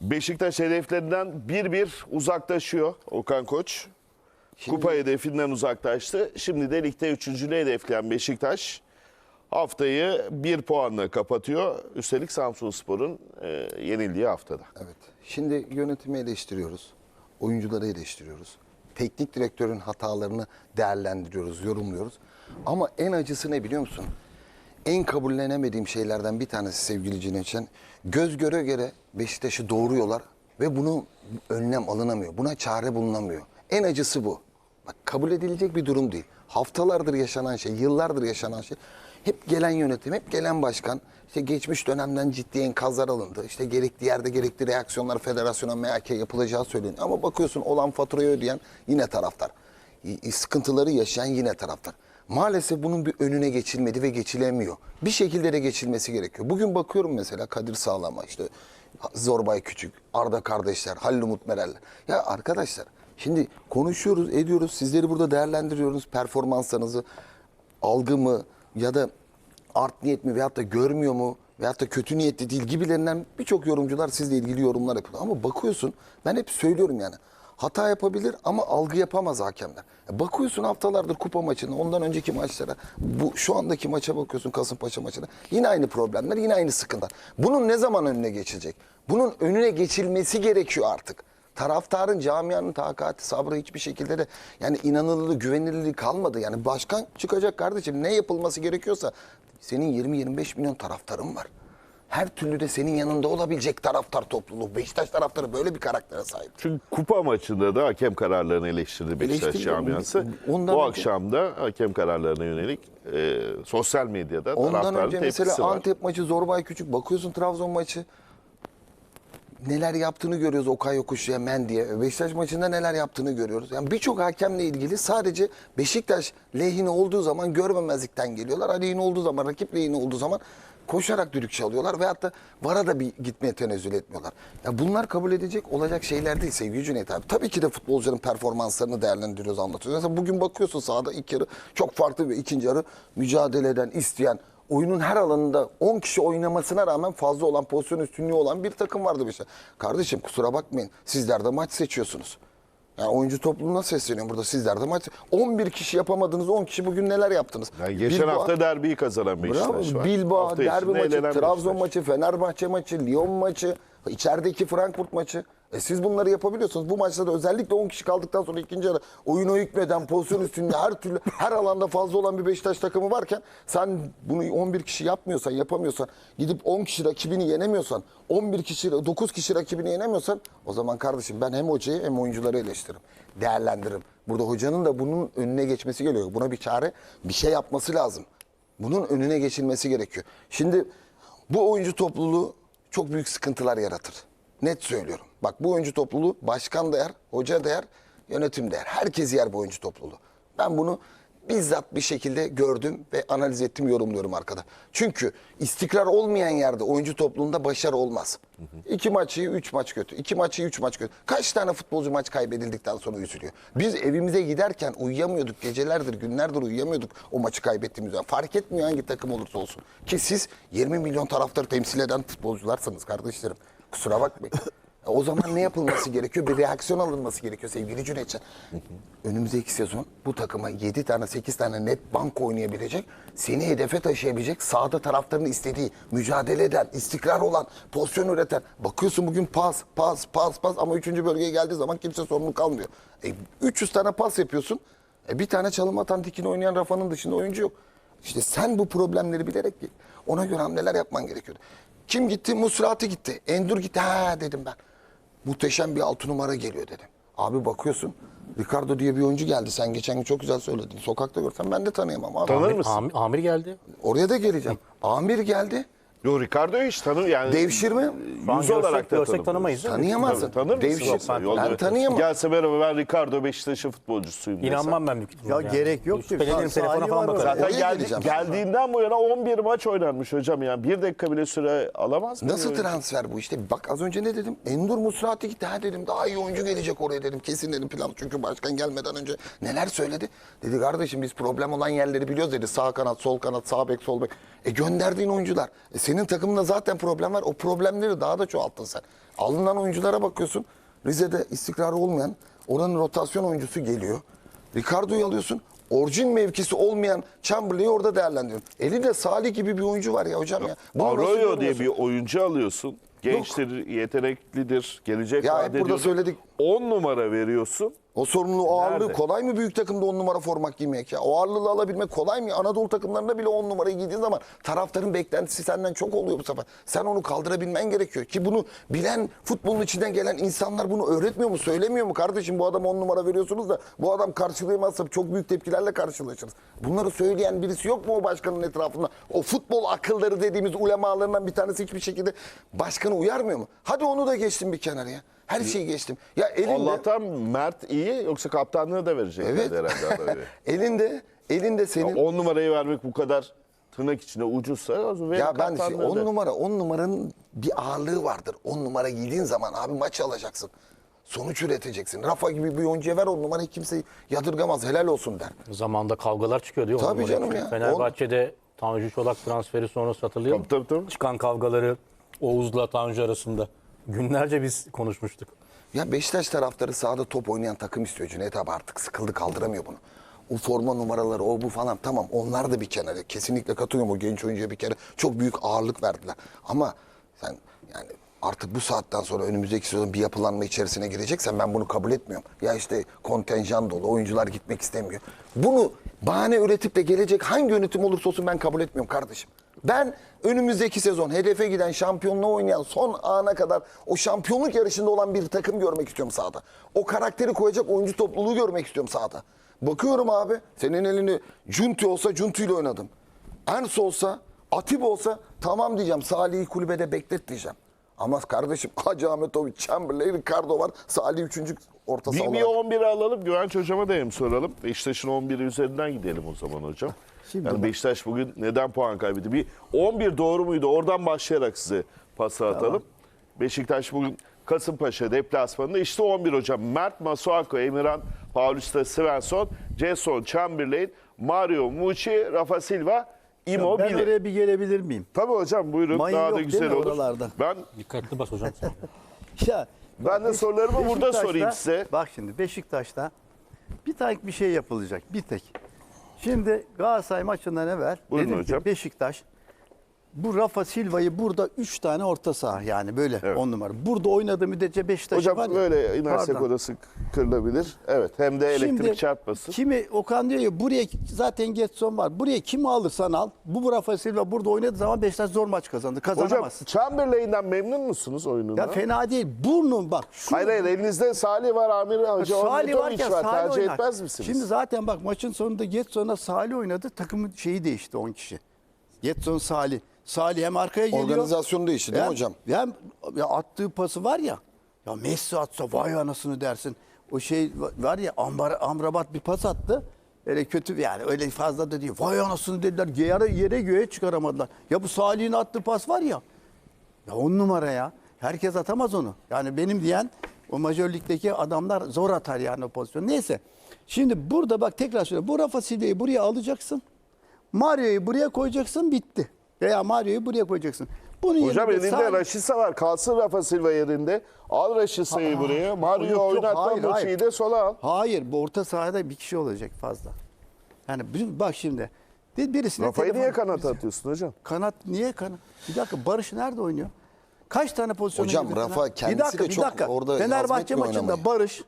Beşiktaş hedeflerinden bir bir uzaklaşıyor Okan Koç. Kupa hedefinden uzaklaştı. Şimdi de ligde üçüncülüğü hedefleyen Beşiktaş haftayı bir puanla kapatıyor. Üstelik Samsunspor'un e, yenildiği haftada. Evet. Şimdi yönetimi eleştiriyoruz. Oyuncuları eleştiriyoruz. Teknik direktörün hatalarını değerlendiriyoruz, yorumluyoruz. Ama en acısı ne biliyor musun? En kabullenemediğim şeylerden bir tanesi sevgili Cüneyt'in göz göre göre Beşiktaş'ı doğuruyorlar ve bunu önlem alınamıyor. Buna çare bulunamıyor. En acısı bu. Bak kabul edilecek bir durum değil. Haftalardır yaşanan şey, yıllardır yaşanan şey. Hep gelen yönetim, hep gelen başkan. İşte geçmiş dönemden ciddi enkazlar alındı. İşte gerekli yerde gerekli reaksiyonlar federasyona, MHK yapılacağı söyleniyor. Ama bakıyorsun olan faturayı ödeyen yine taraftar. Sıkıntıları yaşayan yine taraftar. Maalesef bunun bir önüne geçilmedi ve geçilemiyor. Bir şekilde de geçilmesi gerekiyor. Bugün bakıyorum mesela Kadir Sağlam'a işte Zorbay Küçük, Arda kardeşler, Halil Umut Meral. Ya arkadaşlar şimdi konuşuyoruz, ediyoruz. Sizleri burada değerlendiriyoruz. Performanslarınızı, algı mı ya da art niyet mi veyahut da görmüyor mu veyahut da kötü niyetli değil gibilerinden birçok yorumcular sizle ilgili yorumlar yapıyor. Ama bakıyorsun ben hep söylüyorum yani hata yapabilir ama algı yapamaz hakemler. Ya Bakıyorsun haftalardır kupa maçına ondan önceki maçlara bu şu andaki maça bakıyorsun Kasımpaşa maçına yine aynı problemler yine aynı sıkıntılar. Bunun ne zaman önüne geçilecek? Bunun önüne geçilmesi gerekiyor artık. Taraftarın, camianın takati, sabrı hiçbir şekilde de yani inanılırlığı, güvenilirliği kalmadı. Yani başkan çıkacak kardeşim ne yapılması gerekiyorsa senin 20-25 milyon taraftarın var. Her türlü de senin yanında olabilecek taraftar topluluğu. Beşiktaş taraftarı böyle bir karaktere sahip. Çünkü kupa maçında da hakem kararlarını eleştirdi Beşiktaş Eleştirdi. camiası. Ondan Bu önce- akşam da hakem kararlarına yönelik e, sosyal medyada Ondan taraftarın önce tepkisi mesela var. Antep maçı, Zorbay Küçük, bakıyorsun Trabzon maçı. Neler yaptığını görüyoruz Okay Yokuşlu'ya, Mendy'ye. Beşiktaş maçında neler yaptığını görüyoruz. Yani birçok hakemle ilgili sadece Beşiktaş lehine olduğu zaman görmemezlikten geliyorlar. Aleyhine olduğu zaman, rakip lehine olduğu zaman koşarak düdük çalıyorlar. Veyahut da VAR'a da bir gitmeye tenezzül etmiyorlar. Ya bunlar kabul edecek olacak şeyler değil sevgili Cüneyt abi. Tabii ki de futbolcuların performanslarını değerlendiriyoruz, anlatıyoruz. Mesela bugün bakıyorsun sahada ilk yarı çok farklı bir ikinci yarı mücadeleden isteyen, oyunun her alanında 10 kişi oynamasına rağmen fazla olan pozisyon üstünlüğü olan bir takım vardı bir şey. Kardeşim kusura bakmayın. Sizler de maç seçiyorsunuz. Yani oyuncu topluluğuna sesleniyorum burada. Sizler de maç 11 kişi yapamadınız. 10 kişi bugün neler yaptınız? Yani geçen Bilbao- hafta derbiyi kazanan Beşiktaş var. Bilbao, Hafta derbi maçı, Trabzon Beşiktaş. maçı, Fenerbahçe maçı, Lyon maçı, içerideki Frankfurt maçı. E siz bunları yapabiliyorsunuz. Bu maçta da özellikle 10 kişi kaldıktan sonra ikinci yarı oyuna hükmeden, pozisyon üstünde her türlü her alanda fazla olan bir Beşiktaş takımı varken sen bunu 11 kişi yapmıyorsan, yapamıyorsan, gidip 10 kişi rakibini yenemiyorsan, 11 kişi, 9 kişi rakibini yenemiyorsan o zaman kardeşim ben hem hocayı hem oyuncuları eleştiririm. Değerlendiririm. Burada hocanın da bunun önüne geçmesi gerekiyor. Buna bir çare, bir şey yapması lazım. Bunun önüne geçilmesi gerekiyor. Şimdi bu oyuncu topluluğu çok büyük sıkıntılar yaratır. Net söylüyorum. Bak bu oyuncu topluluğu başkan da yer, hoca da yer, yönetim de yer. Herkes yer bu oyuncu topluluğu. Ben bunu bizzat bir şekilde gördüm ve analiz ettim, yorumluyorum arkada. Çünkü istikrar olmayan yerde oyuncu topluluğunda başarı olmaz. İki maç iyi, üç maç kötü. İki maç iyi, üç maç kötü. Kaç tane futbolcu maç kaybedildikten sonra üzülüyor. Biz evimize giderken uyuyamıyorduk. Gecelerdir, günlerdir uyuyamıyorduk o maçı kaybettiğimiz zaman. Fark etmiyor hangi takım olursa olsun. Ki siz 20 milyon taraftarı temsil eden futbolcularsınız kardeşlerim. Kusura bakmayın. E, O zaman ne yapılması gerekiyor? Bir reaksiyon alınması gerekiyor sevgili Cüneytcan. Önümüzdeki sezon bu takıma 7 tane 8 tane net bank oynayabilecek, seni hedefe taşıyabilecek, sahada taraftarın istediği, mücadele eden, istikrar olan, pozisyon üreten. Bakıyorsun bugün pas, pas, pas, pas ama 3. bölgeye geldiği zaman kimse sorumlu kalmıyor. E, 300 tane pas yapıyorsun. E, bir tane çalım atan dikini oynayan Rafa'nın dışında oyuncu yok. İşte sen bu problemleri bilerek git. Ona göre hamleler yapman gerekiyordu. Kim gitti? Musrati gitti. Endur gitti. Ha dedim ben. Muhteşem bir altı numara geliyor dedim. Abi bakıyorsun Ricardo diye bir oyuncu geldi. Sen geçen gün çok güzel söyledin. Sokakta görsem ben de tanıyamam abi. Tanır mısın? Amir, Amir geldi. Oraya da geleceğim. Amir geldi. Yo Ricardo'yu hiç tanır yani. Devşir mi? Şu an Yüz görsek- olarak da görsek tanımıyoruz. tanımayız değil mi? Tanıyamazsın. Tanır mısın? Devşir. Yolda- Ben tanıyamam. Gelse merhaba ben Ricardo Beşiktaş'ın futbolcusuyum desen. İnanmam ben büyük ihtimalle. Ya gerek yok ki. Şüphelenirim Sa- telefona falan var bakarım. Zaten Oraya geldi, geleceğim. geldiğinden bu yana 11 maç oynanmış hocam yani. Bir dakika bile süre alamaz mı? Nasıl transfer bu işte? Bak az önce ne dedim? Endur Musrati gitti. Ha dedim daha iyi oyuncu gelecek oraya dedim. Kesin dedim plan. Çünkü başkan gelmeden önce neler söyledi? Dedi kardeşim biz problem olan yerleri biliyoruz dedi. Sağ kanat, sol kanat, sağ bek, sol bek. E gönderdiğin oyuncular. E senin takımında zaten problem var. O problemleri daha da çoğalttın sen. Alınan oyunculara bakıyorsun. Rize'de istikrarı olmayan oranın rotasyon oyuncusu geliyor. Ricardo'yu alıyorsun. Orijin mevkisi olmayan Chamberlain'i orada değerlendiriyorsun. Elinde Salih gibi bir oyuncu var ya hocam ya. Bunu Arroyo diye bir oyuncu alıyorsun. Gençtir, yeteneklidir, gelecek Ya vaat hep burada ediyordur. söyledik. 10 numara veriyorsun. O sorumluluğu ağırlığı Nerede? kolay mı büyük takımda 10 numara formak giymek ya? O ağırlığı alabilmek kolay mı? Anadolu takımlarında bile 10 numarayı giydiğin zaman taraftarın beklentisi senden çok oluyor bu sefer. Sen onu kaldırabilmen gerekiyor. Ki bunu bilen futbolun içinden gelen insanlar bunu öğretmiyor mu? Söylemiyor mu? Kardeşim bu adama 10 numara veriyorsunuz da bu adam karşılayamazsa çok büyük tepkilerle karşılaşırız. Bunları söyleyen birisi yok mu o başkanın etrafında? O futbol akılları dediğimiz ulemalarından bir tanesi hiçbir şekilde başkanı uyarmıyor mu? Hadi onu da geçtim bir kenara ya. Her şeyi geçtim. Ya elinde... Allah'tan Mert iyi yoksa kaptanlığı da verecek Evet. herhalde elinde elinde senin 10 numarayı vermek bu kadar tırnak içinde ucuzsa o zaman verin ya ben kaptanlığı 10 da. numara 10 numaranın bir ağırlığı vardır. 10 numara giydiğin zaman abi maç alacaksın. Sonuç üreteceksin. Rafa gibi bir oyuncuya ver 10 numarayı kimse yadırgamaz. Helal olsun der. Zamanda kavgalar çıkıyor diyor. Tabii canım ya. Fenerbahçe'de Tanju Çolak transferi sonrası hatırlıyor Tabii, musun? tabii, tabii. Çıkan kavgaları Oğuz'la Tanju arasında. Günlerce biz konuşmuştuk. Ya Beşiktaş taraftarı sahada top oynayan takım istiyor Cüneyt abi artık sıkıldı kaldıramıyor bunu. O forma numaraları o bu falan tamam onlar da bir kenara kesinlikle katılıyorum o genç oyuncuya bir kere çok büyük ağırlık verdiler. Ama sen yani artık bu saatten sonra önümüzdeki sezon bir yapılanma içerisine gireceksen ben bunu kabul etmiyorum. Ya işte kontenjan dolu oyuncular gitmek istemiyor. Bunu bahane üretip de gelecek hangi yönetim olursa olsun ben kabul etmiyorum kardeşim. Ben önümüzdeki sezon hedefe giden şampiyonluğa oynayan son ana kadar o şampiyonluk yarışında olan bir takım görmek istiyorum sahada. O karakteri koyacak oyuncu topluluğu görmek istiyorum sahada. Bakıyorum abi senin elini Cunti olsa Cunti ile oynadım. Ers olsa Atip olsa tamam diyeceğim Salih'i kulübede beklet diyeceğim. Ama kardeşim Hacı Ahmetoviç, Chamberlain, Ricardo var. Salih 3. orta saha Bir, bir olarak. 11 alalım. Güvenç hocama da hem soralım. Beşiktaş'ın 11'i üzerinden gidelim o zaman hocam. Yani Beşiktaş bugün neden puan kaybetti? Bir 11 doğru muydu? Oradan başlayarak size pası atalım. Beşiktaş bugün Kasımpaşa deplasmanında işte 11 hocam. Mert Masuako, Emirhan, Paulista Svensson, Jason Chamberlain, Mario Mucci, Rafa Silva, Ben Immobile. oraya bir gelebilir miyim? Tabii hocam buyurun. Mayın Daha yok da güzel olur. oralarda? Ben Dikkatli bas hocam. Ya Ben de sorularımı burada sorayım size. Bak şimdi Beşiktaş'ta bir tek bir şey yapılacak. Bir tek. Şimdi Galatasaray maçından evvel Buyurun dedim hocam. ki Beşiktaş bu Rafa Silva'yı burada 3 tane orta saha yani böyle 10 Evet. numara. Burada oynadığı müddetçe Beşiktaş Hocam var ya. böyle inersek Pardon. orası kırılabilir. Evet hem de elektrik Şimdi çarpmasın. Kimi Okan diyor ya buraya zaten Getson var. Buraya kimi alırsan al. Bu Rafa Silva burada oynadığı zaman Beşiktaş zor maç kazandı. Hocam Kazanamazsın. Chamberlain'den memnun musunuz oyunundan? ya fena değil. Burnun bak. Şu Hayır hayır elinizde Salih var, Amir Hoca, Salih varken var. Salih Tercih oynar. etmez misiniz? Şimdi zaten bak maçın sonunda Getson'a Salih oynadı. Takımın şeyi değişti 10 kişi. Getson Salih. Salih hem arkaya geliyor. Organizasyon değişti değil mi hocam? Hem ya attığı pası var ya. Ya Messi atsa vay anasını dersin. O şey var ya Ambar, Amrabat bir pas attı. Öyle kötü yani öyle fazla da değil. Vay anasını dediler. Yere, yere göğe çıkaramadılar. Ya bu Salih'in attığı pas var ya. Ya on numara ya. Herkes atamaz onu. Yani benim diyen o Majör Lig'deki adamlar zor atar yani o pozisyon. Neyse. Şimdi burada bak tekrar söylüyorum. Bu Rafa Silva'yı buraya alacaksın. Mario'yu buraya koyacaksın bitti. Veya Mario'yu buraya koyacaksın. Bunun Hocam elinde Salih- Raşisa var. Kalsın Rafa Silva yerinde. Al Raşisa'yı buraya. Mario oynatma. hayır. Muçi'yi de sola al. Hayır bu orta sahada bir kişi olacak fazla. Yani bak şimdi. Bir- Birisine Rafa'yı niye kanat atıyorsun hocam? Kanat niye kanat? Bir dakika Barış nerede oynuyor? Kaç tane pozisyon Hocam, girdi Rafa Fener? kendisi bir dakika, de bir çok dakika. orada Fenerbahçe maçında oynamayı. Barış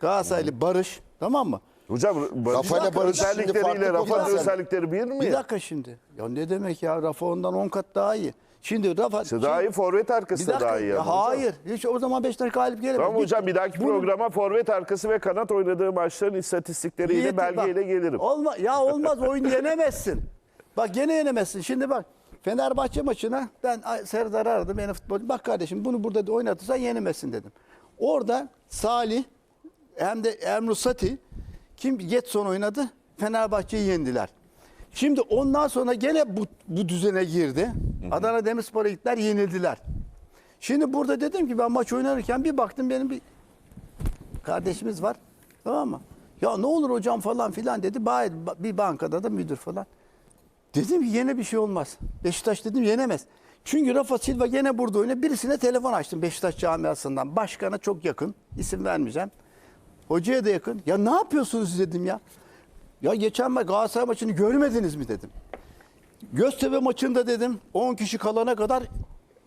Galatasaraylı Barış tamam mı? Hocam Rafa'yla Barış şimdi farklı özellikleriyle Rafa'nın potansiyel. özellikleri bir mi? Bir ya? dakika şimdi. Ya ne demek ya Rafa ondan 10 kat daha iyi. Şimdi Rafa İşte daha iyi forvet arkası da daha iyi. ya ama hocam. hayır. Hiç o zaman Beşiktaş galip gelemez. Tamam hocam bir dahaki Bunu- programa forvet arkası ve kanat oynadığı maçların istatistikleriyle Niyeti- belgeyle bak, gelirim. Olma, ya olmaz oyunu yenemezsin. Bak gene yenemezsin. Şimdi bak Fenerbahçe maçına ben Serdar'ı aradım yeni futbolcu. Bak kardeşim bunu burada da oynatırsan yenemezsin dedim. Orada Salih hem de Emre Sati kim Getson oynadı. Fenerbahçe'yi yendiler. Şimdi ondan sonra gene bu, bu düzene girdi. Adana Demirspor'a gittiler yenildiler. Şimdi burada dedim ki ben maç oynarken bir baktım benim bir kardeşimiz var. Tamam mı? Ya ne olur hocam falan filan dedi. Bir bankada da müdür falan. Dedim ki yine bir şey olmaz. Beşiktaş dedim yenemez. Çünkü Rafa Silva gene burada oynuyor. Birisine telefon açtım Beşiktaş camiasından. Başkana çok yakın. İsim vermeyeceğim. Hocaya da yakın. Ya ne yapıyorsunuz siz dedim ya. Ya geçen maç Galatasaray maçını görmediniz mi dedim. Göztepe maçında dedim 10 kişi kalana kadar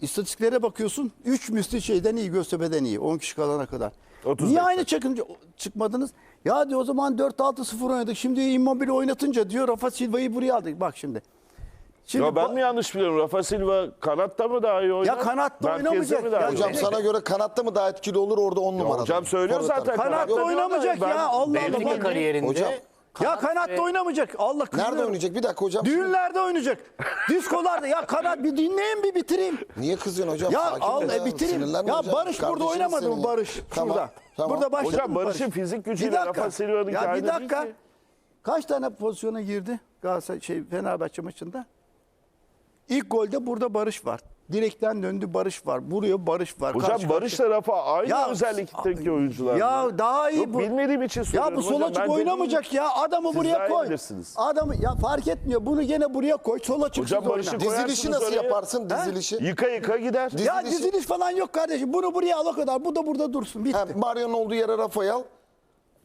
istatistiklere bakıyorsun. 3 misli şeyden iyi Göztepe'den iyi 10 kişi kalana kadar. 30 Niye dakika. aynı çakınca çıkmadınız? Ya diyor o zaman 4-6-0 oynadık. Şimdi Immobile oynatınca diyor Rafa Silva'yı buraya aldık. Bak şimdi. Şimdi Ya ben mi yanlış biliyorum? Rafa Silva kanatta mı daha iyi oynar? Ya kanatta Merkezde oynamayacak. mi daha Ya iyi Hocam oynar? sana göre kanatta mı daha etkili olur orada 10 numara. hocam söylüyor zaten Kanatta Yok, oynamayacak ben- ya. Allah Allah. Benfica Bak- kariyerinde Hocam, Ya kanatta oynamayacak. Allah kızıyor. Nerede oynayacak? Bir dakika hocam. Düğünlerde oynayacak. Diskolarda. Ya kanat bir dinleyin bir bitireyim. Niye kızıyorsun hocam? Ya Sakin al ol e, bitireyim. Sinirlenme Ya hocam. Barış burada Kardeşiniz oynamadı senin mı ya. Barış? Tamam, Şurada. tamam. Burada başladı Hocam mı Barış'ın Barış? fizik Bir gücüyle dakika. Rafa Silva'nınki Ya aynı bir değil dakika. ki. Kaç tane pozisyona girdi Galatasaray şey Fenerbahçe maçında? İlk golde burada Barış var. Direkten döndü Barış var. Buraya Barış var. Hocam Karşı Barış'la Rafa aynı Ya, özellikteki oyuncular. Ya daha iyi Yok, bu. bilmediğim için Ya soruyorum bu sol hocam. açık Ben oynamayacak ya. Adamı Siz daha buraya iyi koy. bilirsiniz. Adamı ya fark etmiyor. Bunu gene buraya koy. Sol açık Hocam Barış'ı koy- Dizilişi Koyarsınız nasıl oraya. yaparsın dizilişi? Yıka yıka gider. Ya dizilişi- diziliş falan yok kardeşim. Bunu buraya al o kadar. Bu da burada dursun. Bitti. Mario'nun olduğu yere Rafa'yı al.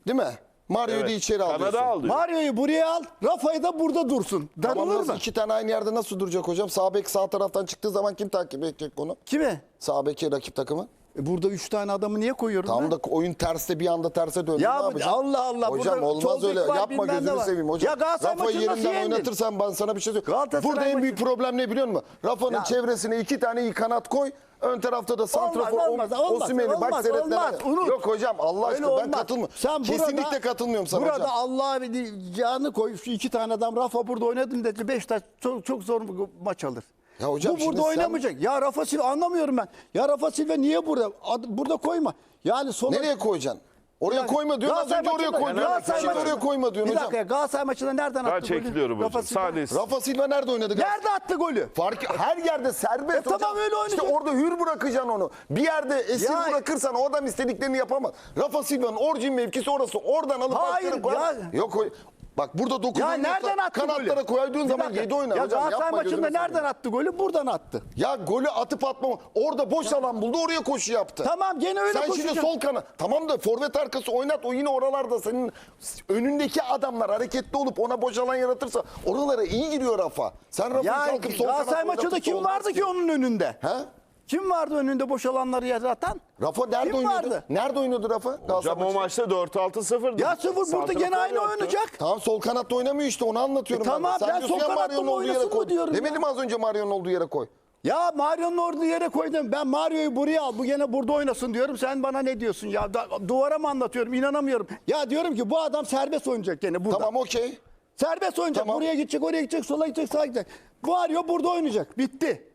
Değil mi? Mario'yu da içeri alıyorsun. Kanada aldı. Mario'yu buraya al. Rafa'yı da burada dursun. Tamam Darılır nasıl mı? iki tane aynı yerde nasıl duracak hocam? Sağ bek sağ taraftan çıktığı zaman kim takip edecek onu? Kimi? Sağ beki rakip takımı. E burada üç tane adamı niye koyuyorum Tam ben? da oyun terste bir anda terse döndü. Ya ne yapacaksın? Allah Allah, Hocam burada olmaz sol öyle. bek var, Yapma bilmem ne gözünü var. seveyim hocam. Ya Galatasaray Rafa'yı maçını nasıl yerinden yendin? oynatırsan ben sana bir şey söyleyeyim. Galatasaray Burada en maçı- büyük problem ne biliyor musun? Rafa'nın Ya- çevresine iki tane iyi kanat koy. Ön tarafta da santrafor olmaz, olmaz, Osimhen'i bak olmaz, seyretmene. olmaz, unut. Yok hocam Allah Öyle aşkına ben olmaz. katılmıyorum. Kesinlikle burada- katılmıyorum sana burada hocam. Allah'a bir canı koy. Şu iki tane adam Rafa burada oynadım dedi. Beşiktaş çok, çok zor bir maç alır. Ya hocam Bu şimdi burada sen- oynamayacak. Ya Rafa Silva anlamıyorum ben. Ya Rafa Silva niye burada? Ad- burada koyma. Yani sol Nereye koyacaksın? Oraya Yani koyma diyorsun az önce oraya koy diyorsun. Galatasaray Şimdi oraya koyma diyorsun Bir hocam. dakika ya, Galatasaray maçında nereden Ben attı golü? çekiliyorum Rafa hocam. Silva. Rafa Silva nerede oynadı? Nerede attı golü? Fark her yerde serbest E hocam. tamam, öyle oynayacak. İşte orada hür bırakacaksın onu. Bir yerde esir Ya- bırakırsan o adam istediklerini yapamaz. Rafa Silva'nın orijin mevkisi orası. Oradan alıp Hayır, koyar. ya- Yok o- Bak burada 9 Ya nereden attı golü? Kanatlara koyduğun Bir zaman dakika. 7 oynar Ya hocam. Galatasaray Yapma maçında gözünü nereden seveyim. attı golü? Buradan attı. Ya golü atıp atmama. Orada boş alan buldu oraya koşu yaptı. Tamam gene öyle Sen koşacak. şimdi sol kanat. Tamam da forvet arkası oynat. O yine oralarda senin önündeki adamlar hareketli olup ona boş alan yaratırsa oralara iyi giriyor Rafa. Sen Rafa'yı Ya kalkıp sol kanat Galatasaray maçında oynatırsa kim vardı ki. ki onun önünde? He? Kim vardı önünde boş alanları yaratan? Rafa nerede Kim oynuyordu? vardı? Nerede oynuyordu Rafa? Galatasaray Hocam o maçta 4-6-0'dı. Ya sıfır burada Santrafor gene aynı yoktu. oynayacak. Tamam sol kanatta oynamıyor işte onu anlatıyorum E tamam, ben. de. diyorsun sol ya kanatta Mario'nun mı olduğu yere oynasın mı koy. diyorum. Demedim az önce Mario'nun olduğu yere koy. Ya Mario'nun olduğu yere koydum. Ben Mario'yu buraya al. Bu gene burada oynasın diyorum. Sen bana ne diyorsun ya? Da- duvara mı anlatıyorum? İnanamıyorum. Ya diyorum ki bu adam serbest oynayacak gene burada. Tamam okey. Serbest oynayacak. Tamam. Buraya gidecek, oraya gidecek, sola gidecek, sağa gidecek. Mario burada oynayacak. Bitti.